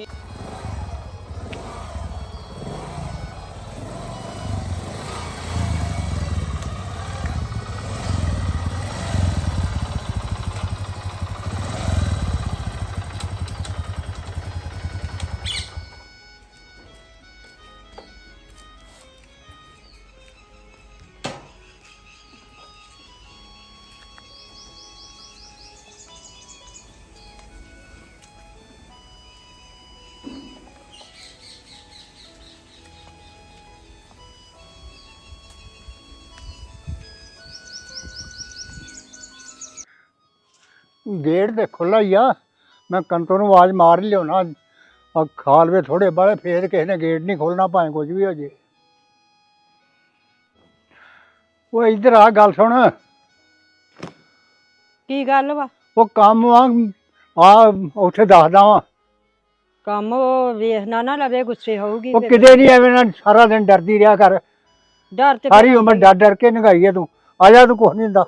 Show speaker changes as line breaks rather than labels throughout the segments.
He gate ਤੇ ਖੁੱਲਾ ਹੀ ਆ। ਮੈਂ ਕੰਤੋਂ ਨੂੰ ਆਵਾਜ਼ ਮਾਰ ਹੀ ਲਿਆਉਣਾ। ਆ ਖਾਲਵੇ ਥੋੜੇ ਬਾਲੇ ਫੇਰ ਕਿਸੇ ਨੇ ਗੇਟ ਨਹੀਂ ਖੋਲਣਾ ਭਾਵੇਂ ਕੁਝ ਵੀ ਹੋ ਜੇ। ਉਹ ਇੱਧਰ ਆ ਗੱਲ ਸੁਣ।
ਕੀ ਗੱਲ ਵਾ?
ਉਹ ਕੰਮ ਆ ਆ ਉੱਥੇ ਦੱਸਦਾ ਵਾਂ।
ਕੰਮ ਉਹ ਵੇਖਣਾ ਨਾ ਲਵੇ ਗੁੱਸੇ ਹੋਊਗੀ
ਉਹ
ਫਿਰ।
ਕਿਤੇ ਨਹੀਂ ਐਵੇਂ ਨਾ ਸਾਰਾ ਦਿਨ ਡਰਦੀ ਰਿਹਾ ਕਰ।
ਡਰ ਤੇ
ਸਾਰੀ ਉਮਰ ਡਰ ਡਰ ਕੇ ਨਗਾਈ ਆ ਤੂੰ। ਆ ਜਾ ਤੂੰ ਕੁਛ ਨਹੀਂ ਹੁੰਦਾ।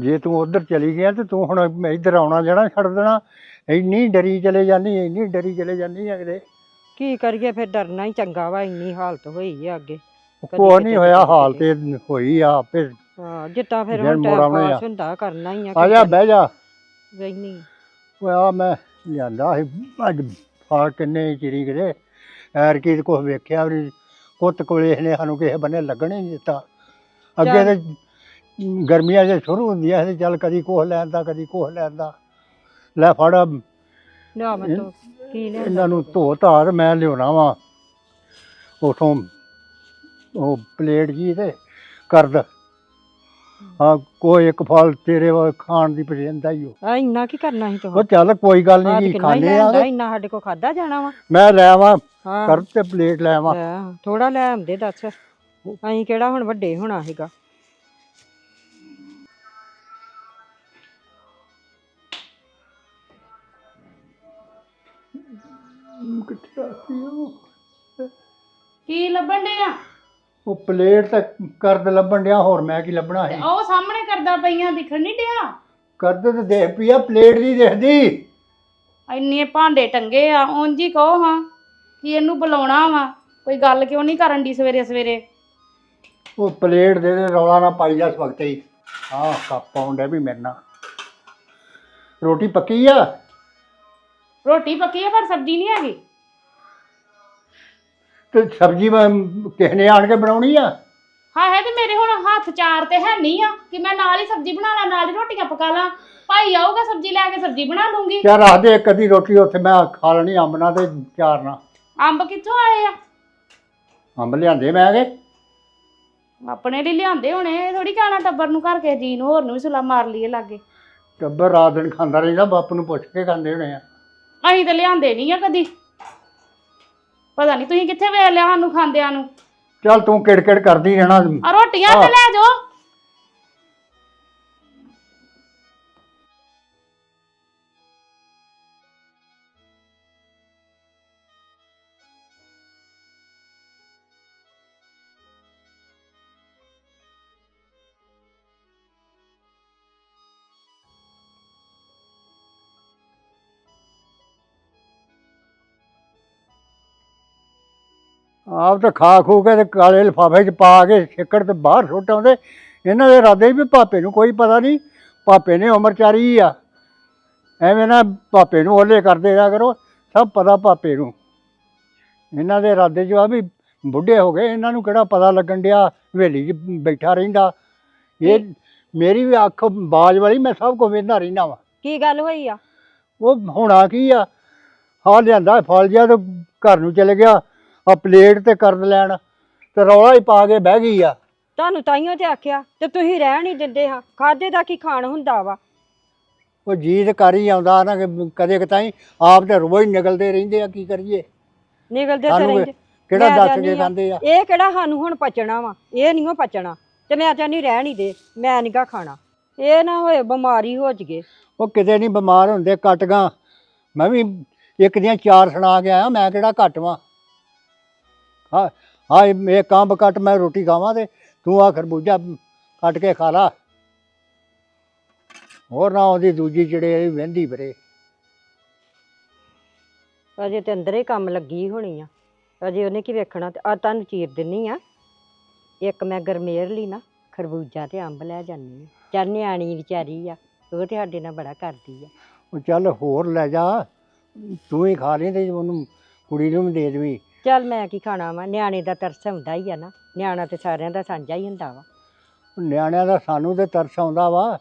ਜੇ ਤੂੰ ਉਧਰ ਚਲੀ ਗਿਆ ਤੇ ਤੂੰ ਹੁਣ ਇੱਧਰ ਆਉਣਾ ਜਾਣਾ ਛੱਡ ਦੇਣਾ। ਇੰਨੀ ਡਰੀ ਚਲੇ ਜਾਂਦੀ ਇੰਨੀ ਡਰੀ ਚਲੇ ਜਾਂਦੀ ਕਿਤੇ।
ਕੀ ਕਰੀਏ ਫਿਰ ਡਰਨਾ ਹੀ ਚੰਗਾ ਵਾ ਇੰਨੀ ਹਾਲਤ ਹੋਈ ਆ ਅੱਗੇ।
ਕੋਈ ਨਹੀਂ ਹੋਇਆ ਹਾਲ। ਤੇ ਹੋਈ ਆ ਆਪੇ
ਹਾਂ ਜਿੱਦਾਂ ਫਿਰ ਹੁਣ ਟਾਈਮ। ਪਾਸ ਹੁੰਦਾ ਕਰਨਾ ਹੀ ਆ
ਆ ਜਾ ਬਹਿ ਜਾ।
ਵੈਨੀ
ਓਏ ਆ ਮੈਂ ਲਿਆਂਦਾ ਸੀ ਅੱਜ ਫਾੜ ਕਿੰਨੇ ਚਿਰੀ ਕਿਤੇ। ਐਰ ਕੀ ਕੁਛ ਵੇਖਿਆ ਵੀ। ਕੁੱਤ ਕੋਲੇ ਇਹਨੇ ਸਾਨੂੰ ਕਿਸੇ ਬੰਨੇ ਲੱਗਣ ਨਹੀਂ ਦਿੱਤਾ। ਅੱਗੇ ਤੇ ਗਰਮੀਆਂ ਜੇ ਸ਼ੁਰੂ ਹੁੰਦੀਆਂ ਸੀ ਚੱਲ ਕਦੀ ਕੋਹ ਲੈਂਦਾ ਕਦੀ ਕੋਹ ਲੈਂਦਾ ਲੈ ਫੜ
ਲਿਆ ਮੈਂ ਤੋ ਕੀ ਲਿਆ
ਇਹਨਾਂ ਨੂੰ ਧੋ ਧਾਰ ਮੈਂ ਲਿਆਉਣਾ ਵਾ। ਉਥੋਂ ਉਹ ਪਲੇਟ ਜੀ ਤੇ ਕਰਦ ਹਾਂ ਕੋਈ ਇੱਕ ਫਲ ਤੇਰੇ ਵਾ ਖਾਣ ਦੀ ਪਸੰਦ ਆਈ ਓ
ਆ ਇੰਨਾ ਕੀ ਕਰਨਾ ਸੀ
ਉਹ
ਤੂੰ
ਚੱਲ ਕੋਈ ਗੱਲ
ਆਹ
ਨਹੀਂ
ਕਿੰਨਾ ਹੀ
ਖਾਣੇ
ਲੈਂਦਾ
ਆ
ਇੰਨਾ ਸਾਡੇ ਕੋ ਖਾਦਾ ਜਾਣਾ ਵਾ?
ਮੈਂ ਲੈ ਆਵਾਂ
ਹਾਂ।
ਕਰ ਤੇ ਪਲੇਟ ਲੈ ਆਵਾਂ।
ਥੋੜਾ ਲੈ ਆਉਂਦੇ ਦੱਸ। ਅਸੀਂ ਕਿਹੜਾ ਹੁਣ ਵੱਡੇ ਹੋਣਾ ਹੈਗਾ
ਕੀ ਲੱਭਣ ਡਿਆ?
ਉਹ ਪਲੇਟ ਤਾਂ ਕਰਦ ਲੱਭਣ ਡਿਆ ਹੋਰ ਮੈਂ ਕੀ ਲੱਭਣਾ ਸੀ?
ਉਹ ਸਾਹਮਣੇ ਕਰਦਾ ਪਈਆਂ ਦਿਖਣ ਨਹੀਂ ਡਿਆ?
ਕਰਦ ਤੇ ਦੇਖ ਪਈਆ ਪਲੇਟ ਨਹੀਂ ਦਿਖਦੀ।
ਇੰਨੇ ਭਾਂਡੇ ਟੰਗੇ ਆ ਉਂਝ ਹੀ ਕਹੋ ਹਾਂ ਕਿ ਇਹਨੂੰ ਬੁਲਾਉਣਾ ਵਾ। ਕੋਈ ਗੱਲ ਕਿਉਂ ਨਹੀਂ ਕਰਨ ਦੀ ਸਵੇਰੇ ਸਵੇਰੇ?
ਉਹ ਪਲੇਟ ਦੇ ਦੇ ਰੌਲਾ ਨਾ ਪਾਈ ਜਾ ਇਸ ਵਕਤ ਹੀ। ਆਹ ਕੱਪ ਆਉਂਦਾ ਵੀ ਮੇਰੇ ਨਾਲ। ਰੋਟੀ ਪੱਕੀ ਆ?
ਰੋਟੀ ਪੱਕੀ ਆ ਪਰ ਸਬਜ਼ੀ ਨਹੀਂ ਹੈਗੀ।
ਤੇ ਸਬਜ਼ੀ ਮੈਂ ਕਿਸੇ ਨੇ ਆਣ ਕੇ ਬਣਾਉਣੀ ਆ?
ਹਾਂ ਹੈ ਤੇ ਮੇਰੇ ਹੁਣ ਹੱਥ ਚਾਰ ਤੇ ਹੈ ਨਹੀਂ ਆ ਕਿ ਮੈਂ ਨਾਲ ਹੀ ਸਬਜ਼ੀ ਬਣਾ ਲਾਂ ਨਾਲ ਹੀ ਰੋਟੀਆਂ ਪਕਾ ਲਾਂ। ਭਾਈ ਆਊਗਾ ਸਬਜ਼ੀ ਲੈ ਕੇ ਸਬਜ਼ੀ ਬਣਾ ਲੂੰਗੀ।
ਚਾਰ ਰੱਖ ਦੇ ਇੱਕ ਅੱਧੀ ਰੋਟੀ ਉੱਥੇ ਮੈਂ ਖਾ ਲੈਣੀ ਅੰਬ ਨਾਲ ਤੇ ਚਾਰ ਨਾਲ।
ਅੰਬ ਕਿੱਥੋਂ ਆਏ ਆ?
ਅੰਬ ਲਿਆਂਦੇ ਮੈਂ ਕੇ?
ਆਪਣੇ ਲਈ ਲਿਆਂਦੇ ਹੋਣੇ ਥੋੜੀ ਕਹਿਣਾ ਟੱਬਰ ਨੂੰ ਘਰ ਕੇ ਜੀ ਨੂੰ ਹੋਰ ਨੂੰ ਵੀ ਸੁਲਾ ਮਾਰ ਲਈਏ ਲਾਗੇ।
ਟੱਬਰ ਰਾਤ ਦਿਨ ਖਾਂਦਾ ਰਹਿੰਦਾ ਬਾਪੂ ਨੂੰ ਪੁੱਛ ਕੇ ਖਾਂਦੇ ਹੋਣੇ ਆ।
ਅਸੀਂ ਤਾਂ ਲਿਆਂਦੇ ਨਹੀਂ ਆ ਕਦੀ। ਪਤਾ ਨਹੀਂ ਤੁਸੀਂ ਕਿੱਥੇ ਵੇਖ ਲਿਆ ਸਾਨੂੰ ਖਾਂਦਿਆਂ ਨੂੰ।
ਚੱਲ ਤੂੰ ਕਿੜਕਿੜ ਕਰਦੀ ਰਹਿਣਾ।
ਆ ਰੋਟੀਆਂ ਤੇ। ਲੈ ਜਾਓ।
ਆਪ ਤਾਂ ਖਾ ਖੂ ਕੇ ਤੇ ਕਾਲੇ ਲਿਫਾਫੇ 'ਚ ਪਾ ਕੇ ਛਿੱਕੜ ਤੇ ਬਾਹਰ ਸੁੱਟ ਆਉਂਦੇ। ਇਹਨਾਂ ਦੇ ਇਰਾਦੇ ਵੀ ਭਾਪੇ ਨੂੰ ਕੋਈ ਪਤਾ ਨਹੀਂ ਭਾਪੇ ਨੇ ਉਮਰ ਚਾਰੀ ਆ। ਐਵੇਂ ਨਾ ਭਾਪੇ ਨੂੰ ਓਲੇ ਕਰਦੇ ਰਿਹਾ ਕਰੋ ਸਭ ਪਤਾ ਭਾਪੇ ਨੂੰ। ਇਹਨਾਂ ਦੇ ਇਰਾਦੇ 'ਚ ਆ ਵੀ ਬੁੱਢੇ ਹੋ ਗਏ ਇਹਨਾਂ ਨੂੰ ਕਿਹੜਾ ਪਤਾ ਲੱਗਣ ਡਿਆ ਹਵੇਲੀ 'ਚ ਬੈਠਾ ਰਹਿੰਦਾ। ਇਹ ਮੇਰੀ ਵੀ ਅੱਖ ਬਾਜ ਵਾਲੀ ਮੈਂ ਸਭ ਕੁਝ ਵੇਖਦਾ ਰਹਿੰਦਾ ਵਾ।
ਕੀ ਗੱਲ ਹੋਈ ਆ?
ਉਹ ਹੋਣਾ ਕੀ ਆ? ਹਾਂ ਲਿਆਂਦਾ ਫਲ ਜਿਹਾ ਤੇ ਘਰ ਨੂੰ ਚਲੇ ਗਿਆ। ਆ ਪਲੇਟ ਤੇ ਕਰਨ ਲੈਣ ਤੇ ਰੌਲਾ ਹੀ ਪਾ ਕੇ ਬਹਿ ਗਈ ਆ।
ਤੁਹਾਨੂੰ ਤਾਈਓ ਤੇ ਆਖਿਆ ਤੇ ਤੁਸੀਂ ਰਹਿਣ ਹੀ ਦਿੰਦੇ ਹਾਂ ਖਾਦੇ ਦਾ ਕੀ ਖਾਣ ਹੁੰਦਾ ਵਾ?
ਉਹ ਜੀਤ ਕਰ ਹੀ ਆਉਂਦਾ ਨਾ ਕਿ ਕਦੇ ਕਤਾਈ ਆਪ ਤੇ ਰੋਜ਼ ਨਿਕਲਦੇ ਰਹਿੰਦੇ ਆ ਕੀ ਕਰੀਏ?
ਨਿਕਲਦੇ ਤੇ
ਸਾਨੂੰ
ਰਹਿੰਦੇ।
ਕਿਹੜਾ
ਮੈਂ
ਦੱਸ ਕੇ। ਖਾਂਦੇ ਆ?
ਇਹ ਕਿਹੜਾ ਸਾਨੂੰ ਹੁਣ ਪਚਣਾ ਵਾ? ਇਹ ਨਹੀਂ ਪਚਣਾ। ਤੇ ਮੈਂ ਤਾਂ ਨਹੀਂ ਰਹਿਣ ਹੀ ਦੇ ਮੈਂ ਨੀਗਾ ਖਾਣਾ। ਇਹ ਨਾ ਹੋਏ ਬਿਮਾਰੀ ਹੋ ਜਗੇ
ਉਹ ਕਿਤੇ ਨਹੀਂ ਬਿਮਾਰ ਹੁੰਦੇ ਕੱਟ ਗਾ। ਮੈਂ ਵੀ ਇੱਕ ਦੀਆਂ ਚਾਰ ਸੁਣਾ ਕੇ ਆਇਆ ਮੈਂ ਕਿਹੜਾ ਘੱਟ ਵਾਂ? ਹਾਂ ਹਾਂ ਇਹ ਕੰਬ ਕੱਟ ਮੈਂ ਰੋਟੀ ਖਾਵਾਂ ਤੇ ਤੂੰ ਆ ਖਰਬੂਜਾ ਕੱਟ ਕੇ ਖਾ ਲਾ। ਹੋਰ ਨਾ ਉਹਦੀ ਦੂਜੀ ਜਿਹੜੇ ਵਹਿੰਦੀ ਫਿਰੇ।
ਅਜੇ ਤੇ ਅੰਦਰ ਹੀ ਕੰਮ ਲੱਗੀ ਹੋਣੀ ਆ। ਅਜੇ ਉਹਨੇ ਕੀ ਵੇਖਣਾ ਤੇ ਆ ਤੁਹਾਨੂੰ ਚੀਰ ਦਿੰਨੀ ਆ। ਇੱਕ ਮੈਂ ਗਰਮੇਰ ਲਈ ਨਾ ਖਰਬੂਜਾ ਤੇ ਅੰਬ ਲੈ ਜਾਨੀ ਆ। ਚੱਲ ਨਿਆਣੀ ਵਿਚਾਰੀ ਆ ਉਹ ਤੇ ਸਾਡੇ ਨਾਲ ਬੜਾ ਕਰਦੀ ਆ।
ਉਹ ਚੱਲ ਹੋਰ ਲੈ ਜਾ ਤੂੰ ਹੀ ਖਾ ਲਈ ਤੇ ਉਹਨੂੰ ਕੁੜੀ ਨੂੰ ਵੀ ਦੇ ਦੇਵੀਂ।
ਚੱਲ ਮੈਂ ਕੀ ਖਾਣਾ ਵਾ? ਨਿਆਣੇ ਦਾ ਤਰਸ ਹੁੰਦਾ ਹੀ ਆ ਨਾ। ਨਿਆਣਾ ਤੇ ਸਾਰਿਆਂ ਦਾ ਸਾਂਝਾ ਹੀ ਹੁੰਦਾ ਵਾ।
ਨਿਆਣਿਆਂ ਦਾ ਸਾਨੂੰ ਤੇ ਤਰਸ ਆਉਂਦਾ ਵਾ।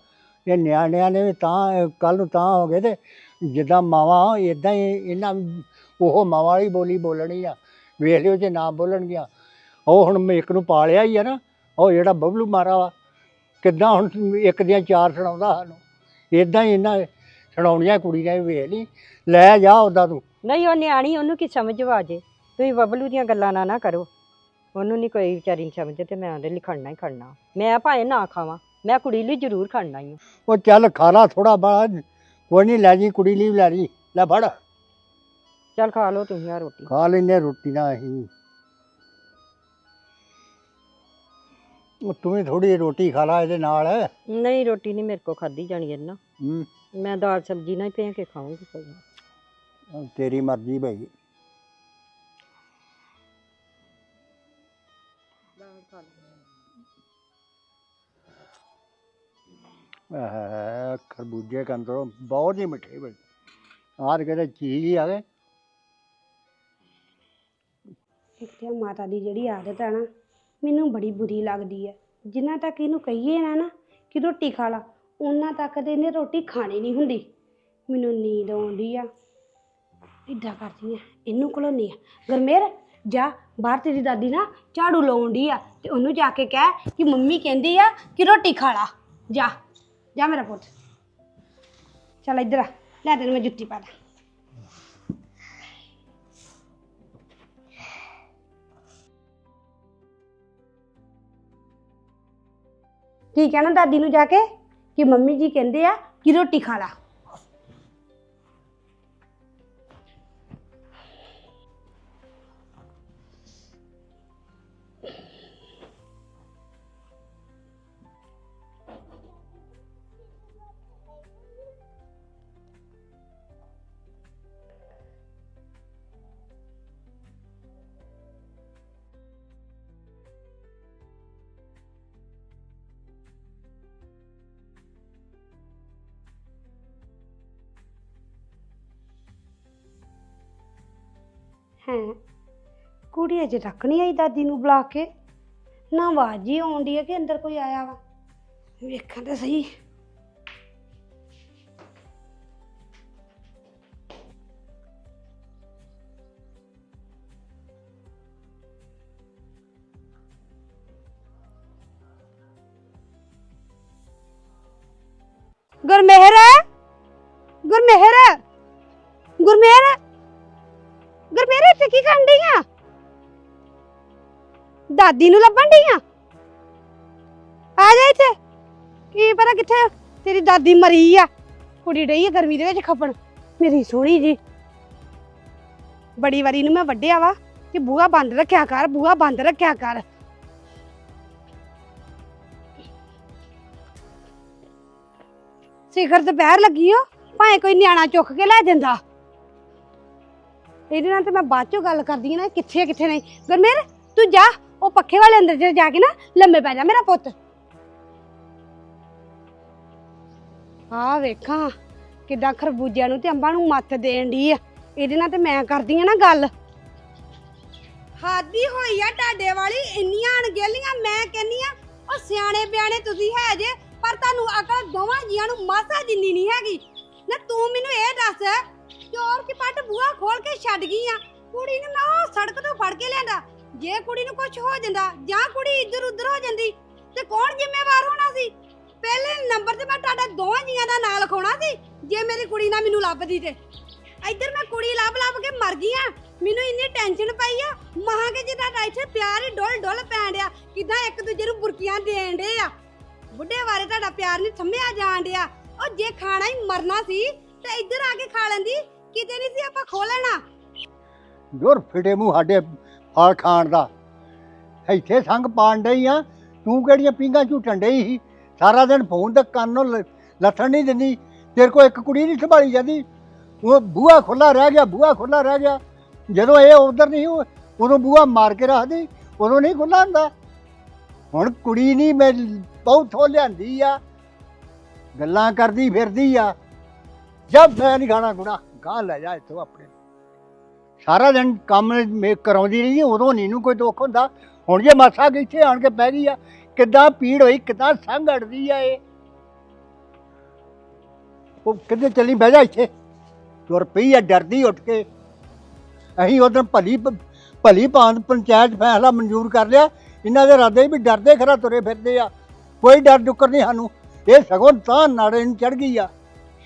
ਇਹ ਨਿਆਣਿਆਂ ਨੇ ਵੀ ਤਾਂ ਕੱਲ ਨੂੰ ਤਾਂ ਹੋ ਗਏ ਤੇ ਜਿੱਦਾਂ ਮਾਵਾਂ ਇਦਾਂ ਹੀ ਇਹਨਾਂ ਉਹ ਮਾਵਾਂ ਵਾਲੀ ਬੋਲੀ ਬੋਲਣੀ ਆ। ਵੇਖ ਲਿਓ ਜੇ ਨਾ ਬੋਲਣਗੀਆਂ। ਉਹ ਹੁਣ ਇੱਕ ਨੂੰ ਪਾਲਿਆ ਹੀ ਆ ਨਾ ਉਹ ਜਿਹੜਾ ਬਬਲੂ ਮਾਰਾ ਵਾ। ਕਿੱਦਾਂ ਹੁਣ ਇੱਕ ਦੀਆਂ ਚਾਰ ਸੁਣਾਉਂਦਾ ਸਾਨੂੰ। ਇਦਾਂ ਹੀ ਇਹਨਾਂ ਸੁਣਾਉਣੀਆਂ ਕੁੜੀ ਨੇ ਵੀ ਵੇਖ ਲਈ। ਲੈ ਜਾ ਉਦਾਂ ਤੂੰ।
ਨਹੀਂ ਉਹ ਨਿਆਣੀ ਉਹਨੂੰ ਕੀ ਸਮਝ ਆ ਜੇ? ਤੁਸੀਂ ਬਬਲੂ ਦੀਆਂ ਗੱਲਾਂ ਨਾ ਨਾ ਕਰੋ। ਉਹਨੂੰ ਨਹੀਂ ਕੋਈ ਵਿਚਾਰੀ ਨਹੀਂ ਸਮਝਦੇ ਤੇ ਮੈਂ ਉਹਦੇ ਲਈ ਖੜਨਾ ਹੀ ਖੜਨਾ। ਮੈਂ ਭਾਵੇਂ ਨਾ ਖਾਵਾਂ ਮੈਂ ਕੁੜੀ ਲਈ ਜ਼ਰੂਰ ਖੜਨਾ ਹੀ ਆ।
ਉਹ ਚੱਲ ਖਾ ਲਾ ਥੋੜਾ ਬੜਾ ਕੋਈ ਨਹੀਂ ਲੈ ਜੀ ਕੁੜੀ ਲਈ ਵੀ ਲੈ ਜੀ ਲੈ ਫੜ।
ਚੱਲ ਖਾ ਲਓ ਤੁਸੀਂ ਆ ਰੋਟੀ।
ਖਾ ਲੈਨੇ ਰੋਟੀ ਨਾ ਅਸੀਂ ਉਹ ਤੂੰ ਵੀ ਥੋੜੀ ਰੋਟੀ ਖਾ ਲਾ ਇਹਦੇ ਨਾਲ।
ਨਹੀਂ ਰੋਟੀ ਨਹੀਂ ਮੇਰੇ ਕੋ ਖਾਦੀ ਜਾਣੀ ਇਹਨਾਂ
ਹੂੰ।
ਮੈਂ ਦਾਲ ਸਬਜ਼ੀ ਨਾਲ ਹੀ ਭੇ ਕੇ ਖਾਵਾਂਗੀ ਕੋਈ ਨਾ।
ਤੇਰੀ ਮਰਜ਼ੀ ਭਾਈ ਆਹ ਖਰਬੂਜੇ ਕੰਦਰੋਂ ਬਹੁਤ ਹੀ ਮਿੱਠੇ ਬਈ ਆਹ ਕਹਿੰਦੇ ਚੀਜ਼ ਹੀ ਆ ਗਏ।
ਮਾਤਾ ਦੀ ਜਿਹੜੀ ਆਦਤ ਆ ਨਾ, ਮੈਨੂੰ ਬੜੀ ਬੁਰੀ ਲੱਗਦੀ ਹੈ ਜਿੰਨਾ ਤੱਕ ਇਹਨੂੰ ਕਹੀਏ ਨਾ ਨਾ ਕਿ ਰੋਟੀ ਖਾ ਲਾ ਉਹਨਾਂ ਤੱਕ ਤੇ ਇਹਨੇ ਰੋਟੀ ਖਾਣੀ ਨਹੀਂ ਹੁੰਦੀ। ਮੈਨੂੰ ਨੀਂਦ ਆਉਂਦੀ ਆ। ਇੱਦਾਂ ਕਰਦੀ ਆ, ਇਹਨੂੰ ਘਲੋਨੀ ਆ। ਗਰਮੇਰ, ਜਾ, ਬਾਹਰ ਤੇਰੀ ਦਾਦੀ ਨਾ ਝਾੜੂ ਲਾਉਂਦੀ ਆ ਤੇ ਉਹਨੂੰ ਜਾ ਕੇ ਕਹਿ ਕਿ ਮੰਮੀ ਕਹਿੰਦੀ ਆ ਕਿ ਰੋਟੀ ਖਾ ਲਾ। ਜਾ। ਜਾ ਮੇਰਾ ਪੁੱਤ ਚੱਲ ਇੱਧਰ ਆ ਲੈ ਤੈਨੂੰ ਮੈਂ ਜੁੱਤੀ ਪਾ ਦਾਂ ਕੀ ਕਹਿਣਾ ਦਾਦੀ ਨੂੰ ਜਾ ਕੇ ਕਿ ਮੰਮੀ ਜੀ ਕਹਿੰਦੇ ਆ ਕਿ ਰੋਟੀ ਖਾ ਲਾ ਹੈ। ਕੁੜੀ ਅਜੇ ਤੱਕ ਨਹੀਂ ਆਈ ਦਾਦੀ ਨੂੰ ਬੁਲਾ ਕੇ। ਨਾ ਆਵਾਜ਼ ਹੀ ਆਉਂਦੀ ਹੈ ਕਿ ਅੰਦਰ ਕੋਈ ਆਇਆ ਵਾ। ਵੇਖਾਂ ਤਾਂ ਸਹੀ। ਗੁਰਮੇਹਰ! ਕੀ ਕਰਨ ਡਈ ਆ? ਦਾਦੀ ਨੂੰ ਲੱਭਣ ਡਈ ਆ? ਆ ਜਾ ਇੱਥੇ। ਕੀ ਪਤਾ ਕਿੱਥੇ ਤੇਰੀ ਦਾਦੀ ਮਰੀ ਆ। ਕੁੜੀ ਡਈ ਆ ਗਰਮੀ ਦੇ ਵਿੱਚ ਖਪਣ। ਮੇਰੀ ਸੋਹਣੀ ਜੀ। ਬੜੀ ਵਾਰੀ ਨੂੰ ਮੈਂ ਵੱਡਿਆ ਵਾ ਕਿ ਬੂਹਾ ਬੰਦ ਰੱਖਿਆ ਕਰ, ਬੂਹਾ ਬੰਦ ਰੱਖਿਆ ਕਰ। ਸਿਖਰ ਦੁਪਹਿਰ ਲੱਗੀ ਓ, ਭਾਵੇਂ ਕੋਈ ਨਿਆਣਾ ਚੁੱਕ ਕੇ ਲੈ ਜਾਂਦਾ। ਇਹਦੇ ਨਾਲ ਤੇ ਮੈਂ ਬਾਅਦ ਚੋਂ ਗੱਲ ਕਰਦੀ ਹਾਂ ਨਾ ਕਿੱਥੇ ਆ, ਕਿੱਥੇ ਨਹੀਂ। ਗੁਰਮੇਰ ਤੂੰ ਜਾ ਉਹ ਪੱਖੇ ਵਾਲੇ ਅੰਦਰ ਜਾ- ਜਾ ਕੇ ਨਾ ਲੰਮੇ ਪੈ ਜਾ ਮੇਰਾ ਪੁੱਤ। ਆ ਵੇਖਾਂ ਕਿੱਦਾਂ ਖਰਬੂਜਿਆਂ ਨੂੰ ਤੇ ਅੰਬਾਂ ਨੂੰ ਮੱਤ ਦੇਣ ਦੀ ਆ। ਇਹਦੇ ਨਾਲ ਤੇ ਮੈਂ ਕਰਦੀ ਆ ਨਾ ਗੱਲ। ਹਾਦੀ ਹੋਈ ਆ ਟਾਡੇ ਵਾਲੀ ਇੰਨੀਆਂ ਅਣਗਹਿਲੀਆਂ ਮੈਂ ਕਹਿੰਨੀ ਆ ਉਹ ਸਿਆਣੇ ਬਿਆਣੇ ਤੁਸੀਂ ਹੈ ਜੇ ਪਰ ਤੁਹਾਨੂੰ ਅਕਲ ਦੋਵਾਂ ਜੀਆਂ ਨੂੰ ਮਾਸਾ ਜਿੰਨੀ ਨਹੀਂ ਹੈਗੀ। ਨਾ ਤੂੰ ਮੈਨੂੰ ਇਹ ਦੱਸ ਚੋਰ ਕੀ ਬੂਹਾ ਖੋਲ ਕੇ ਛੱਡ ਗਈ ਆ। ਕੁੜੀ ਨੂੰ ਮੈਂ ਉਹ ਸੜਕ ਤੋਂ ਫੜ ਕੇ ਲਿਆਂਦਾ। ਜੇ ਕੁੜੀ ਨੂੰ ਕੁਝ ਹੋ ਜਾਂਦਾ, ਜਾਂ ਕੁੜੀ ਇੱਧਰ ਉੱਧਰ ਹੋ ਜਾਂਦੀ, ਤੇ ਕੌਣ ਜ਼ਿੰਮੇਵਾਰ ਹੋਣਾ ਸੀ? ਪਹਿਲੇ ਨੰਬਰ ਤੇ ਮੈਂ ਤੁਹਾਡਾ ਦੋਵਾਂ ਜੀਆਂ ਦਾ ਨਾਂ ਲਿਖਾਉਣਾ ਸੀ, ਜੇ ਮੇਰੀ ਕੁੜੀ ਨਾ ਮੈਨੂੰ ਲੱਭਦੀ ਤੇ। ਇੱਧਰ ਮੈਂ ਕੁੜੀ ਲੱਭ ਲੱਭ ਕੇ ਮਰ ਗਈ ਆ। ਮੈਨੂੰ ਇੰਨੀ ਟੈਨਸ਼ਨ ਪਈ ਆ। ਮਹਾਂ ਕਿ ਜਿੱਦਾਂ ਇੱਥੇ ਪਿਆਰ ਹੀ ਡੋਲ ਡੋਲ ਪੈਣ ਡਿਆ, ਕਿਦਾਂ ਇੱਕ ਦੂਜੇ ਨੂੰ ਬੁਰਕੀਆਂ ਦੇਣ ਡੇ ਆ? ਬੁੱਢੇ ਬਾਰੇ ਤੁਹਾਡਾ ਪਿਆਰ ਨਹੀਂ ਥੰਮਿਆ ਜਾਣ ਡਿਆ। ਉਹ ਜੇ ਖਾਣਾ ਹੀ ਮਰਨਾ ਸੀ, ਤੇ ਇੱਧਰ ਆ ਕੇ ਖਾ ਲੈਂਦੀ। ਕਿਤੇ ਨਹੀਂ ਸੀ ਆਪਾਂ ਖੋ
ਜੋਰ ਫਿਟੇ ਮੂੰਹ ਸਾਡੇ ਫਲ ਖਾਣ ਦਾ। ਇੱਥੇ ਸੰਗ ਪਾਣ ਡਈ ਆ, ਤੂੰ ਕਿਹੜੀਆਂ ਪਿੰਗਾਂ ਝੂਟਣ ਡਈ ਸੀ? ਸਾਰਾ ਦਿਨ ਫੋਨ ਤੇ ਕੰਨੋਂ ਲ- ਲੱਥਣ ਨਹੀਂ ਦਿੰਦੀ। ਤੇਰੇ ਕੋਲ ਇੱਕ ਕੁੜੀ ਨਹੀਂ ਸੰਭਾਲੀ ਜਾਂਦੀ। ਉਹ ਬੂਹਾ ਖੁੱਲਾ ਰਹਿ ਗਿਆ, ਬੂਹਾ ਖੁੱਲਾ ਰਹਿ ਗਿਆ। ਜਦੋਂ ਇਹ ਉਧਰ ਨਹੀਂ ਉਹ- ਉਦੋਂ ਬੂਹਾ ਮਾਰ ਕੇ ਰੱਖਦੀ ਉਦੋਂ ਨਹੀਂ ਖੁੱਲਾ ਹੁੰਦਾ। ਹੁਣ ਕੁੜੀ ਨਹੀਂ ਮੈਂ ਬਹੁਤ ਲਿਆਂਦੀ ਆ। ਗੱਲਾਂ ਕਰਦੀ ਫਿਰਦੀ ਆ। ਜਦ ਮੈਂ ਨਹੀਂ ਖਾਣਾ ਗੁਣਾ ਗਾਹ ਲੈ ਜਾ ਇੱਥੋਂ ਆਪਣੇ ਸਾਰਾ ਦਿਨ ਕੰਮ ਮੇ ਕਰਾਉਂਦੀ ਰਹੀ, ਉਦੋਂ ਨਹੀਂ ਨੂੰ ਕੋਈ ਦੁੱਖ ਹੁੰਦਾ। ਹੁਣ ਜੇ ਮਾਸਾ ਕਿ ਇੱਥੇ ਆਣ ਕੇ ਬਹਿ ਗਈ ਆ, ਕਿੱਦਾਂ ਪੀੜ ਹੋਈ, ਕਿੱਦਾਂ ਸੰਗ ਅੜਦੀ ਆ ਇਹ? ਉਹ ਕਿੱਥੇ ਚੱਲੀ? ਬਹਿ ਜਾ ਇੱਥੇ। ਤੁਰ ਪਈ ਆ, ਡਰਦੀ ਉੱਠ ਕੇ। ਅਸੀਂ ਉਦੋਂ ਭਲੀ ਭਲੀ ਭਾਂਤ ਪੰਚਾਇਤ ਫੈਸਲਾ ਮਨਜ਼ੂਰ ਕਰ ਲਿਆ। ਇਹਨਾਂ ਦੇ ਇਰਾਦੇ ਵੀ ਡਰਦੇ ਖਰਾ ਤੁਰੇ ਫਿਰਦੇ ਆ। ਕੋਈ ਡਰ ਡੁੱਕਰ ਨਹੀਂ ਸਾਨੂੰ। ਇਹ ਸਗੋਂ ਤਾਂ ਨਾੜੇ ਨੂੰ ਚੜ ਗਈ ਆ।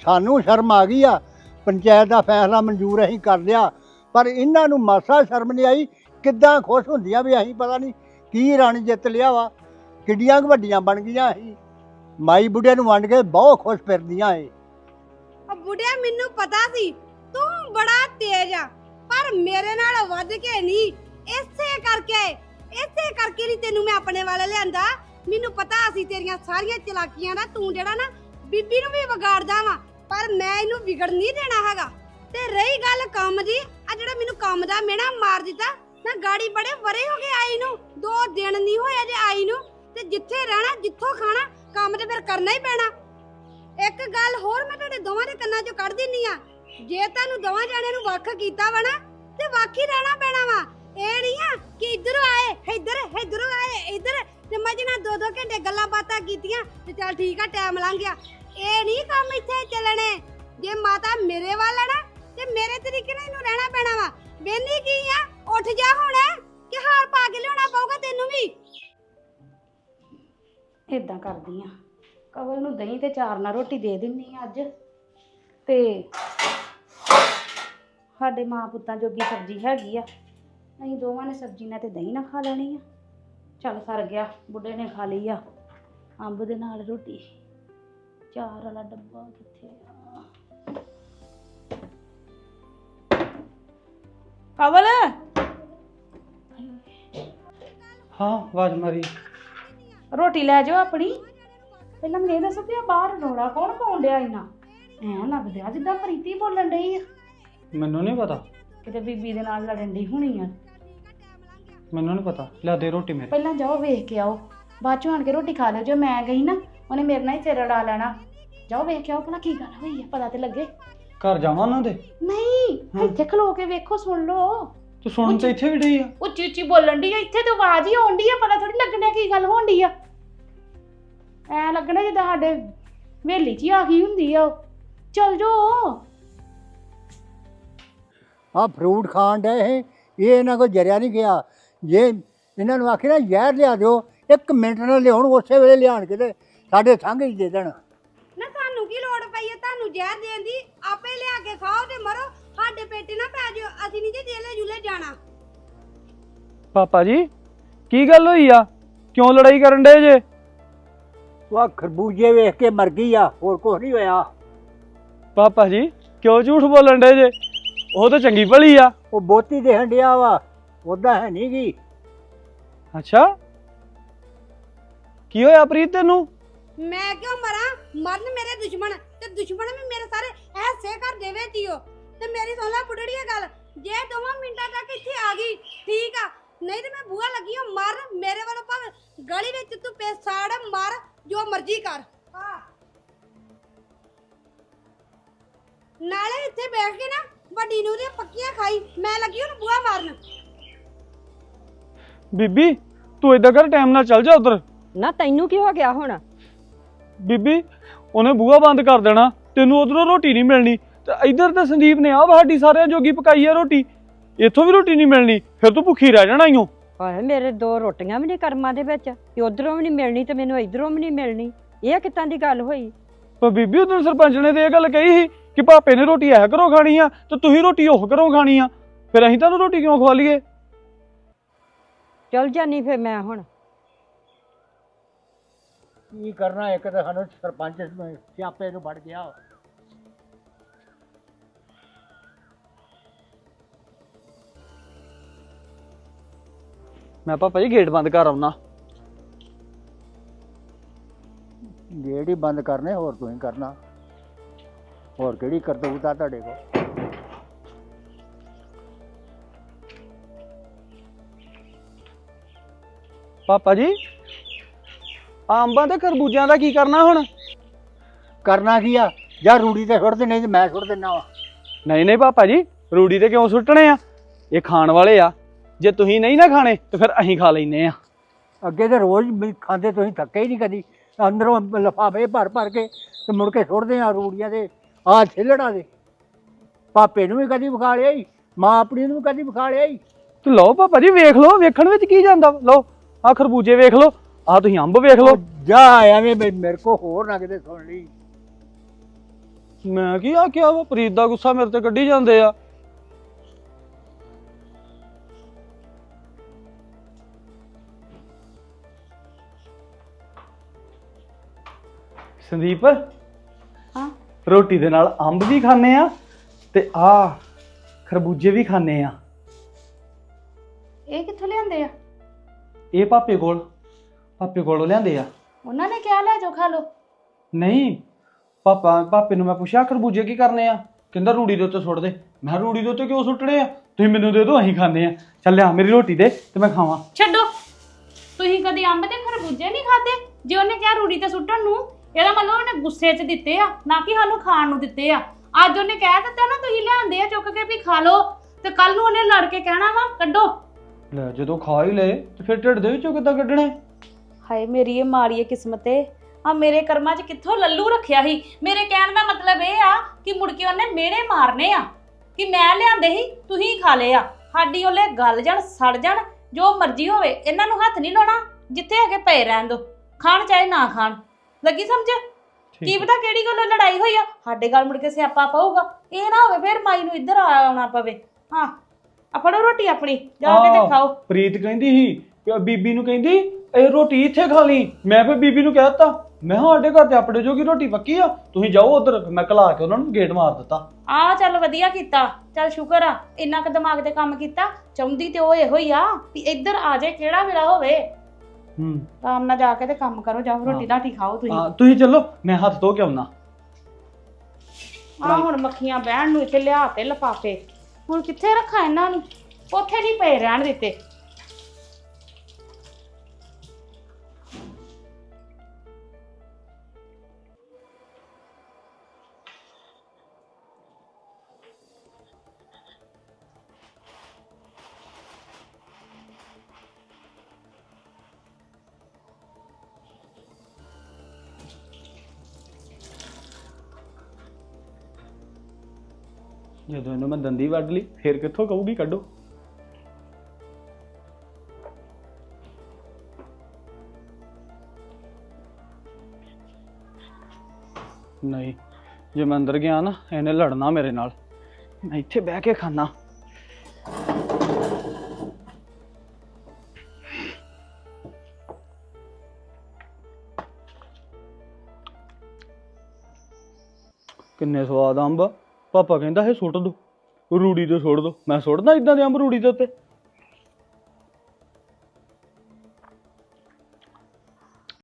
ਸਾਨੂੰ ਸ਼ਰਮ ਆ ਗਈ ਆ। ਪੰਚਾਇਤ ਦਾ ਫੈਸਲਾ ਮਨਜ਼ੂਰ ਅਸੀਂ ਕਰ ਲਿਆ। ਪਰ ਇਹਨਾਂ ਨੂੰ ਮਾਸਾ ਸ਼ਰਮ ਨਹੀਂ ਆਈ, ਕਿੱਦਾਂ ਖੁਸ਼ ਹੁੰਦੀਆਂ ਵੀ ਅਸੀਂ ਪਤਾ ਨਹੀਂ ਕੀ ਰਣ ਜਿੱਤ ਲਿਆ ਵਾ। ਕਿੱਡੀਆਂ ਵੱਡੀਆਂ ਬਣ ਗਈਆਂ ਅਸੀਂ। ਮਾਈ ਬੁੱਢੇ ਨੂੰ ਵੰਡ ਕੇ ਬਹੁਤ ਖੁਸ਼ ਫਿਰਦੀਆਂ ਏ
ਉਹ ਬੁੱਢਿਆ ਮੈਨੂੰ ਪਤਾ ਸੀ, ਤੂੰ ਬੜਾ ਤੇਜ਼ ਆ, ਪਰ ਮੇਰੇ ਨਾਲ ਵੱਧ ਕੇ ਨਹੀਂ। ਇਸੇ ਕਰਕੇ ਇਸੇ ਕਰਕੇ ਨਹੀਂ ਤੈਨੂੰ ਮੈਂ ਆਪਣੇ ਵੱਲ ਲਿਆਂਦਾ। ਮੈਨੂੰ ਪਤਾ ਸੀ ਤੇਰੀਆਂ ਸਾਰੀਆਂ ਚਲਾਕੀਆਂ ਦਾ ਤੂੰ ਜਿਹੜਾ ਨਾ ਬੀਬੀ ਨੂੰ ਵੀ ਵਿਗਾੜਦਾ ਵਾ। ਪਰ ਮੈਂ ਇਹਨੂੰ ਵਿਗੜ ਨਹੀਂ ਦੇਣਾ ਹੈਗਾ। ਤੇ ਰਹੀ ਗੱਲ ਕੰਮ ਦੀ ਆ ਜਿਹੜਾ ਮੈਨੂੰ ਕੰਮ ਦਾ ਮਿਹਣਾ ਮਾਰ ਦਿੱਤਾ ਨਾ ਗਾੜੀ ਬੜੇ ਵਰੇ ਹੋ ਗਏ ਆਈ ਨੂੰ, ਦੋ ਦਿਨ ਨਹੀਂ ਹੋਇਆ ਜੇ ਆਈ ਨੂੰ, ਤੇ ਜਿੱਥੇ ਰਹਿਣਾ, ਜਿੱਥੋਂ ਖਾਣਾ, ਕੰਮ ਤੇ ਫਿਰ ਕਰਨਾ ਹੀ ਪੈਣਾ। ਇੱਕ ਗੱਲ ਹੋਰ ਮੈਂ ਤੁਹਾਡੇ ਦੋਵਾਂ ਦੇ ਕੰਨਾਂ 'ਚੋਂ ਕੱਢ ਦਿੰਨੀ ਆ। ਜੇ ਤੁਹਾਨੂੰ ਦੋਵਾਂ ਜਾਣਿਆਂ ਨੂੰ ਵੱਖ ਕੀਤਾ ਵਾ ਨਾ, ਤੇ ਵੱਖ ਹੀ ਰਹਿਣਾ ਪੈਣਾ ਵਾ। ਇਹ ਨਹੀਂ ਆ ਕਿ ਇੱਧਰ ਆਏ, ਇੱਧਰ ਇੱਧਰ ਆਏ, ਇੱਧਰ, ਤੇ ਮੈਂ ਜਿਹਨਾਂ ਦੋ ਦੋ ਘੰਟੇ ਗੱਲਾਂ ਬਾਤਾਂ ਕੀਤੀਆਂ, ਤੇ ਚੱਲ ਠੀਕ ਆ, ਟਾਈਮ ਲੰਘ ਗਿਆ। ਇਹ ਨਹੀਂ ਕੰਮ ਜੇ ਮਾਤਾ ਮੇਰੇ ਵੱਲ ਆ ਨਾ ਤੇ ਮੇਰੇ ਤਰੀਕੇ ਨਾਲ ਇਹਨੂੰ ਰਹਿਣਾ ਪੈਣਾ ਵਾ। ਵੇਨੀ ਕੀ ਆ? ਉੱਠ ਜਾ ਹੁਣ, ਕਿ ਹਾਰ ਪਾ ਕੇ ਲਿਆਉਣਾ ਪਊਗਾ ਤੈਨੂੰ ਵੀ।
ਇਦਾਂ ਕਰਦੀ ਆ। ਕਵਲ ਨੂੰ ਦਹੀਂ ਤੇ ਚਾਰ ਨਾਲ ਰੋਟੀ ਦੇ ਦਿੰਨੀ ਆ ਅੱਜ। ਤੇ ਸਾਡੇ ਮਾਂ ਪੁੱਤਾਂ ਜੋਗੀ ਸਬਜ਼ੀ ਹੈਗੀ ਆ। ਅਸੀਂ ਦੋਵਾਂ ਨੇ ਸਬਜ਼ੀ ਨਾਲ ਤੇ ਦਹੀਂ ਨਾਲ ਖਾ ਲੈਣੀ ਆ। ਚੱਲ ਸਰ ਗਿਆ, ਬੁੱਢੇ ਨੇ ਖਾ ਲਈ ਆ। ਅੰਬ ਦੇ ਨਾਲ ਰੋਟੀ। ਚਾਰ ਵਾਲਾ ਡੱਬਾ ਕਿੱਥੇ ਆ? ਕਵਲ
ਹਾਂ ਆਵਾਜ਼ ਮਾਰੀ।
ਰੋਟੀ ਲੈ ਜਾਓ ਆਪਣੀ। ਪਹਿਲਾਂ ਮੈਨੂੰ ਇਹ ਦੱਸੋ ਕਿ ਆ ਬਾਹਰ ਰੋੜਾ ਕੌਣ ਪਾਉਣ ਡਿਆ ਇਨਾ? ਐ ਲੱਗਦਾ ਜਿੱਦਾਂ ਪ੍ਰੀਤੀ ਬੋਲਣ ਡਈ ਆ।
ਮੈਨੂੰ ਨਹੀਂ ਪਤਾ।
ਕਿਤੇ ਬੀਬੀ ਦੇ ਨਾਲ ਲੜਨ ਡਈ ਹੋਣੀ ਆ।
ਮੈਨੂੰ ਨਹੀਂ ਪਤਾ। ਲੈ ਦੇ ਰੋਟੀ ਮੇਰੀ।
ਪਹਿਲਾਂ ਜਾਓ ਵੇਖ ਕੇ ਆਓ। ਬਾਅਦ ਚੋਂ ਆਣ ਕੇ ਰੋਟੀ ਖਾ ਲਿਓ। ਜੇ ਮੈਂ ਗਈ ਨਾ ਉਹਨੇ ਮੇਰੇ ਨਾਲ ਹੀ ਸਿਰ ਅੜਾ ਲੈਣਾ। ਜਾਓ ਵੇਖ ਕੇ ਆਓ ਭਲਾ ਕੀ ਗੱਲ ਹੋਈ ਆ ਪਤਾ ਤੇ ਲੱਗੇ।
ਘਰ ਜਾਵਾਂ ਉਹਨਾਂ ਦੇ?
ਨਹੀਂ। ਇੱਥੇ ਖਲੋ ਕੇ ਵੇਖੋ ਸੁਣ ਲਓ।
ਤੂੰ ਸੁਣ ਤੇ ਇੱਥੇ ਵੀ ਡਈ ਆ?
ਉੱਚੀ ਉੱਚੀ ਬੋਲਣ ਡਈ ਆ ਇੱਥੇ ਤੇ ਆਵਾਜ਼ ਹੀ ਆਉਣ ਡਈ ਆ ਪਤਾ ਥੋੜੀ ਲੱਗਣਾ ਕੀ ਗੱਲ ਹੋਣ ਡਈ ਆ। ਐ ਲੱਗਣਾ ਜਿੱਦਾਂ ਸਾਡੇ ਵੇਲੀ 'ਚ ਹੀ ਆ ਗਈ ਹੁੰਦੀ ਆ ਉਹ। ਚਲ ਜਾਓ
ਆ ਫਰੂਟ ਖਾਣ ਡਏ ਇਹ ਇਹ ਇਹਨਾਂ ਕੋਲ ਜਰਿਆ ਨਹੀਂ ਗਿਆ। ਜੇ ਇਹਨਾਂ ਨੂੰ ਆਖੀ ਨਾ ਜ਼ਹਿਰ ਲਿਆ ਦਿਓ ਇੱਕ ਮਿੰਟ ਨਾਲ ਲਿਆਉਣ ਉਸੇ ਵੇਲੇ ਲਿਆਣ ਕੇ ਤੇ ਸਾਡੇ ਸੰਗ ਹੀ ਦੇ ਦੇਣ।
ਤੁਹਾਨੂੰ ਜ਼ਹਿਰ ਦੇਣ ਦੀ ਆਪੇ ਲਿਆ ਕੇ ਖਾਓ ਤੇ ਮਰੋ ਸਾਡੇ ਪੇਟੇ ਨਾ ਪੈ ਜਿਓ ਅਸੀਂ ਨਹੀਂ ਜੇ ਜੇਲੇ ਜੁਲੇ ਜਾਣਾ।
ਪਾਪਾ ਜੀ ਕੀ ਗੱਲ ਹੋਈ ਆ? ਕਿਉਂ ਲੜਾਈ ਕਰਨ ਡੇ ਜੇ?
ਉਹ ਖਰਬੂਜੇ ਵੇਖ ਕੇ ਮਰ ਗਈ ਆ ਹੋਰ ਕੁਝ ਨਹੀਂ ਹੋਇਆ।
ਪਾਪਾ ਜੀ ਕਿਉਂ ਝੂਠ ਬੋਲਣ ਡੇ ਜੇ? ਉਹ ਤਾਂ ਚੰਗੀ ਭਲੀ ਆ।
ਉਹ ਬੋਤੀ ਦੇਹਣ ਡਿਆ ਵਾ ਉਹਦਾ ਹੈ ਨਹੀਂ ਗੀ
ਅੱਛਾ? ਕੀ ਹੋਇਆ ਪ੍ਰੀਤ ਤੈਨੂੰ?
ਮੈਂ ਕਿਉਂ ਮਰਾਂ? ਮਰਨ ਮੇਰੇ ਦੁਸ਼ਮਣ। ਤੇ ਦੁਸ਼ਮਣ ਵੀ ਮੇਰੇ ਸਾਰੇ ਐਸੇ ਘਰ ਦੇ ਵਿੱਚ ਹੀ ਹੋ। ਤੇ ਮੇਰੀ ਸੁਣ ਲੈ ਬੁੱਢੜੀਆ ਗੱਲ ਜੇ ਦੋਵਾਂ ਮਿੰਟਾਂ ਤੱਕ ਇੱਥੇ ਆ ਗਈ ਠੀਕ ਆ। ਨਹੀਂ ਤੇ ਮੈਂ ਬੂਹਾ ਲੱਗੀ ਹਾਂ ਮਰ ਮੇਰੇ ਵੱਲੋਂ ਭਾਵੇਂ ਗਲੀ ਵਿੱਚ ਤੂੰ ਪੇਸਾੜ ਮਰ ਜੋ ਮਰਜ਼ੀ ਕਰ। ਹਾਂ। ਨਾਲੇ ਇੱਥੇ ਬੈਠ ਕੇ ਨਾ ਵੱਡੀ ਨੂੰ ਦੀਆਂ ਪੱਕੀਆਂ ਖਾਈ ਮੈਂ ਲੱਗੀ ਹੁਣ ਬੂਹਾ ਮਾਰਨ।
ਬੀਬੀ ਤੂੰ ਏਦਾਂ ਕਰ ਟਾਈਮ ਨਾਲ ਚੱਲ ਜਾ ਉਧਰ।
ਨਾ ਤੈਨੂੰ ਕੀ ਹੋ ਗਿਆ ਹੁਣ?
ਬੀਬੀ ਉਹਨੇ ਬੂਹਾ ਬੰਦ ਕਰ ਦੇਣਾ ਤੈਨੂੰ ਉਧਰੋਂ ਰੋਟੀ ਨਹੀਂ ਮਿਲਣੀ। ਤੇ ਇੱਧਰ ਤੇ ਸੰਦੀਪ ਨੇ ਆ ਸਾਡੀ ਸਾਰਿਆਂ ਜੋਗੀ ਪਕਾਈ ਆ ਰੋਟੀ। ਇੱਥੋਂ ਵੀ ਰੋਟੀ ਨਹੀਂ ਮਿਲਣੀ ਫਿਰ ਤੂੰ ਭੁੱਖੀ ਰਹਿ ਜਾਣਾ ਈਓ
ਹਾਏ ਮੇਰੇ ਦੋ ਰੋਟੀਆਂ ਵੀ ਨਹੀਂ ਕਰਮਾਂ ਦੇ ਵਿੱਚ ਤੇ ਉਧਰੋਂ ਵੀ ਨਹੀਂ ਮਿਲਣੀ ਤੇ ਮੈਨੂੰ ਇਧਰੋਂ ਵੀ ਨਹੀਂ ਮਿਲਣੀ। ਇਹ ਕਿੱਦਾਂ ਦੀ ਗੱਲ ਹੋਈ?
ਪਰ ਬੀਬੀ ਉਦੋਂ ਸਰਪੰਚ ਨੇ ਤੇ ਇਹ ਗੱਲ ਕਹੀ ਸੀ ਕਿ ਪਾਪੇ ਨੇ ਰੋਟੀ ਐ ਘਰੋਂ ਖਾਣੀ ਆ ਤੇ ਤੁਸੀਂ ਰੋਟੀ ਉਹ ਘਰੋਂ ਖਾਣੀ ਆ। ਫਿਰ ਅਸੀਂ ਤੁਹਾਨੂੰ ਰੋਟੀ ਕਿਉਂ ਖਵਾ ਲਈਏ?
ਚਲ ਜਾਨੀ ਫੇ ਮੈਂ ਹੁਣ।
ਕੀ ਕਰਨਾ ਇੱਕ ਤਾਂ ਸਾਨੂੰ ਸਰਪੰਚ ਸਿਆਪੇ ਨੂੰ ਵੜ ਗਿਆ।
ਮੈਂ ਪਾਪਾ ਜੀ ਗੇਟ ਬੰਦ ਕਰ ਆਉਣਾ
ਗੇਟ ਹੀ ਬੰਦ ਕਰਨੇ ਹੋਰ ਤੂੰ ਹੀ ਕਰਨਾ। ਹੋਰ ਕਿਹੜੀ ਕਰਤੂਤ ਆ ਤੁਹਾਡੇ ਕੋਲ?
ਪਾਪਾ ਜੀ ਆਹ ਅੰਬਾਂ ਤੇ ਖਰਬੂਜਿਆਂ ਦਾ ਕੀ ਕਰਨਾ ਹੁਣ?
ਕਰਨਾ ਕੀ ਆ? ਜਾਂ ਰੂੜੀ ਤੇ ਸੁੱਟ ਦੇ ਨਹੀਂ ਤੇ ਮੈਂ ਸੁੱਟ ਦਿੰਦਾ ਵਾ।
ਨਹੀਂ ਨਹੀਂ ਪਾਪਾ ਜੀ ਰੂੜੀ ਤੇ ਕਿਉਂ ਸੁੱਟਣੇ ਆ? ਇਹ ਖਾਣ ਵਾਲੇ ਆ। ਜੇ ਤੁਸੀਂ ਨਹੀਂ ਨਾ ਖਾਣੇ ਤੇ ਫਿਰ ਅਸੀਂ ਖਾ ਲੈਨੇ ਆ।
ਅੱਗੇ ਤੇ ਰੋਜ਼ ਵੀ ਖਾਂਦੇ ਤੁਸੀਂ ਥੱਕੇ ਹੀ ਨਹੀਂ ਕਦੀ। ਅੰਦਰੋਂ ਲਫਾਫੇ ਭਰ ਭਰ ਕੇ ਤੇ ਮੁੜ ਕੇ ਸੁੱਟਦੇ ਆ ਰੂੜੀਆਂ ਦੇ ਆ ਛਿਲੜਾ ਦੇ। ਪਾਪੇ ਨੂੰ ਵੀ ਕਦੀ ਵਿਖਾ ਲਿਆ ਈ ਮਾਂ ਆਪਣੀ ਨੂੰ ਵੀ ਕਦੀ ਵਿਖਾ ਲਿਆ ਈ।
ਤੇ ਲਓ ਪਾਪਾ ਜੀ ਵੇਖ ਲਓ ਵੇਖਣ ਵਿੱਚ ਕੀ ਜਾਂਦਾ ਵਾ? ਲਓ ਆ ਖਰਬੂਜੇ ਵੇਖ ਲਓ। ਆ ਤੁਸੀਂ ਅੰਬ ਵੇਖ ਲਓ।
ਜਾ ਐਵੇਂ ਮੇ- ਮੇਰੇ ਕੋ ਹੋਰ ਨਾ ਕਿਤੇ ਸੁਣ ਲਈ।
ਮੈਂ ਕੀ ਆਖਿਆ ਵਾ ਪ੍ਰੀਤ ਦਾ ਗੁੱਸਾ ਮੇਰੇ ਤੇ ਕੱਢੀ ਜਾਂਦੇ ਆ। ਸੰਦੀਪ
ਹਾਂ।
ਰੋਟੀ ਦੇ ਨਾਲ ਅੰਬ ਵੀ ਖਾਣੇ ਆ ਤੇ ਆ ਖਰਬੂਜੇ ਵੀ ਖਾਣੇ ਆ।
ਇਹ ਕਿੱਥੋਂ ਲਿਆਂਦੇ ਆ?
ਇਹ ਪਾਪੇ ਕੋਲ। ਪਾਪੇ ਕੋਲੋਂ ਲਿਆਂਦੇ ਆ।
ਉਹਨਾਂ ਨੇ ਕਿਹਾ ਲੈ ਜਾਓ ਖਾ ਲਓ।
ਨਹੀਂ ਪਾਪਾ ਪਾਪੇ ਨੂੰ ਮੈਂ ਪੁੱਛਿਆ ਖਰਬੂਜੇ ਕੀ ਕਰਨੇ ਆ? ਕਹਿੰਦਾ ਰੂੜੀ ਦੇ ਉੱਤੇ ਸੁੱਟ ਦੇ ਮੈਂ ਕਿਹਾ ਰੂੜੀ ਦੇ ਉੱਤੇ ਕਿਉਂ ਸੁੱਟਣੇ ਆ? ਤੁਸੀਂ ਮੈਨੂੰ ਦੇ ਦਿਓ ਅਸੀਂ ਖਾਣੇ ਆ। ਚੱਲ ਲਿਆ ਮੇਰੀ ਰੋਟੀ ਦੇ ਤੇ ਮੈਂ ਖਾਵਾਂ।
ਛੱਡੋ। ਤੁਸੀਂ ਕਦੀ ਅੰਬ ਤੇ ਖਰਬੂਜੇ ਨਹੀਂ ਖਾਦੇ ਜੇ ਉਹਨੇ ਕਿਹਾ ਰੂੜੀ ਤੇ ਸੁੱਟਣ ਨੂੰ ਇਹਦਾ ਮਤਲਬ ਉਹਨੇ ਗੁੱਸੇ 'ਚ ਦਿੱਤੇ ਆ ਨਾ ਕਿ ਸਾਨੂੰ ਖਾਣ ਨੂੰ ਦਿੱਤੇ ਆ। ਅੱਜ ਉਹਨੇ ਕਹਿ ਦਿੱਤਾ ਨਾ ਤੁਸੀਂ ਲਿਆਂਦੇ ਆ ਚੁੱਕ ਕੇ ਵੀ ਖਾ ਲਓ। ਤੇ ਕੱਲ ਨੂੰ ਉਹਨੇ ਲੜ ਕੇ ਕਹਿਣਾ ਵਾ ਕੱਢੋ।
ਲੈ ਜਦੋਂ ਖਾ ਹੀ ਲਏ ਤੇ ਫਿਰ ਢਿੱਡ ਦੇ ਵਿੱਚੋਂ ਕਿੱਦਾਂ ਕੱਢਣੇ?
ਹਾਏ ਮੇਰੀ ਇਹ ਮਾੜੀ ਕਿਸਮਤ ਏ। ਆ ਮੇਰੇ ਕਰਮਾਂ 'ਚ ਕਿੱਥੋਂ ਲੱਲੂ ਰੱਖਿਆ ਸੀ? ਮੇਰੇ ਕਹਿਣ ਦਾ ਮਤਲਬ ਇਹ ਆ ਕਿ ਮੁੜ ਕੇ ਉਹਨੇ ਮਿਹਣੇ ਮਾਰਨੇ ਆ। ਕਿ ਮੈਂ ਲਿਆਂਦੇ ਸੀ ਤੁਸੀਂ ਖਾ ਲਏ ਆ। ਸਾਡੀ ਉਹਲੇ ਗਲ ਜਾਣ ਸੜ ਜਾਣ ਜੋ ਮਰਜ਼ੀ ਹੋਵੇ ਇਹਨਾਂ ਨੂੰ ਹੱਥ ਨਹੀਂ ਲਾਉਣਾ ਜਿੱਥੇ ਹੈਗੇ ਪਏ ਰਹਿਣ ਦੋ। ਖਾਣ ਚਾਹੇ ਨਾ ਖਾਣ। ਲੱਗੀ ਸਮਝ? ਕੀ ਪਤਾ ਕਿਹੜੀ ਗੱਲੋਂ ਲੜਾਈ ਹੋਈ ਆ? ਸਾਡੇ ਗੱਲ ਮੁੜ ਕੇ ਸਿਆਪਾ ਪਊਗਾ। ਇਹ ਨਾ ਹੋਵੇ ਫਿਰ ਮਾਈ ਨੂੰ ਇੱਧਰ ਆਉਣਾ ਪਵੇ। ਹਾਂ। ਆ ਫੜੋ ਰੋਟੀ ਆਪਣੀ ਜਾ ਕੇ ਤੇ ਖਾਓ।
ਪ੍ਰੀਤ ਕਹਿੰਦੀ ਸੀ ਕਿ ਬੀਬੀ ਨੂੰ ਕਹਿੰਦੀ ਇਹ ਰੋਟੀ ਇੱਥੇ ਖਾ ਲਈ। ਮੈਂ ਫਿਰ ਬੀਬੀ ਨੂੰ ਕਹਿ ਦਿੱਤਾ ਮੈਂ ਕਿਹਾ ਸਾਡੇ ਘਰ ਤੇ ਆਪਣੇ ਜੋਗੀ ਰੋਟੀ ਪੱਕੀ ਆ ਤੁਸੀਂ ਜਾਓ ਉਧਰ ਮੈਂ ਕਲਾ ਕੇ ਉਹਨਾਂ ਨੂੰ ਗੇਟ ਮਾਰ ਦਿੱਤਾ।
ਆ ਚੱਲ ਵਧੀਆ ਕੀਤਾ ਚੱਲ ਸ਼ੁਕਰ ਆ ਇੰਨਾ ਕੁ ਦਿਮਾਗ ਤੇ ਕੰਮ ਕੀਤਾ ਚਾਹੁੰਦੀ ਤੇ ਉਹ ਇਹੋ ਹੀ ਆ ਵੀ ਇੱਧਰ ਆ ਜਾਏ ਕਿਹੜਾ ਵੇਲਾ ਹੋਵੇ।
ਹੂੰ।
ਆਰਾਮ ਨਾਲ ਜਾ ਕੇ ਤੇ ਕੰਮ ਕਰੋ ਜਾਓ ਰੋਟੀ ਰਾਟੀ ਖਾਓ ਤੁਸੀਂ।
ਹਾਂ ਤੁਸੀਂ ਚੱਲੋ ਮੈਂ ਹੱਥ ਧੋ ਕੇ ਆਉਣਾ।
ਆ ਹੁਣ ਮੱਖੀਆਂ ਬਹਿਣ ਨੂੰ ਇੱਥੇ ਲਿਆ ਤੇ ਲਫਾਫੇ। ਹੁਣ ਕਿੱਥੇ ਰੱਖਾਂ ਇਹਨਾਂ ਨੂੰ? ਉੱਥੇ ਨਹੀਂ ਪਏ ਰਹਿਣ ਦਿੱਤੇ।
ਜਦੋਂ ਇਹਨੂੰ ਮੈਂ ਦੰਦੀ ਵੱਢ ਲਈ, ਫਿਰ ਕਿੱਥੋਂ ਕਹੂਗੀ ਕੱਢੋ। ਨਹੀਂ, ਜੇ ਮੈਂ ਅੰਦਰ ਗਿਆ ਨਾ, ਇਹਨੇ ਲੜਨਾ ਮੇਰੇ ਨਾਲ। ਮੈਂ ਇੱਥੇ ਬਹਿ ਕੇ ਖਾਣਾ ਕਿੰਨੇ ਸਵਾਦ ਅੰਬ। ਪਾਪਾ ਕਹਿੰਦਾ ਇਹ ਸੁੱਟ ਦੋ, ਰੂੜੀ ਤੇ ਸੁੱਟ ਦੋ। ਮੈਂ ਸੁੱਟਦਾ ਇਦਾਂ ਦੇ ਅੰਬ ਰੂੜੀ ਦੇ ਉੱਤੇ।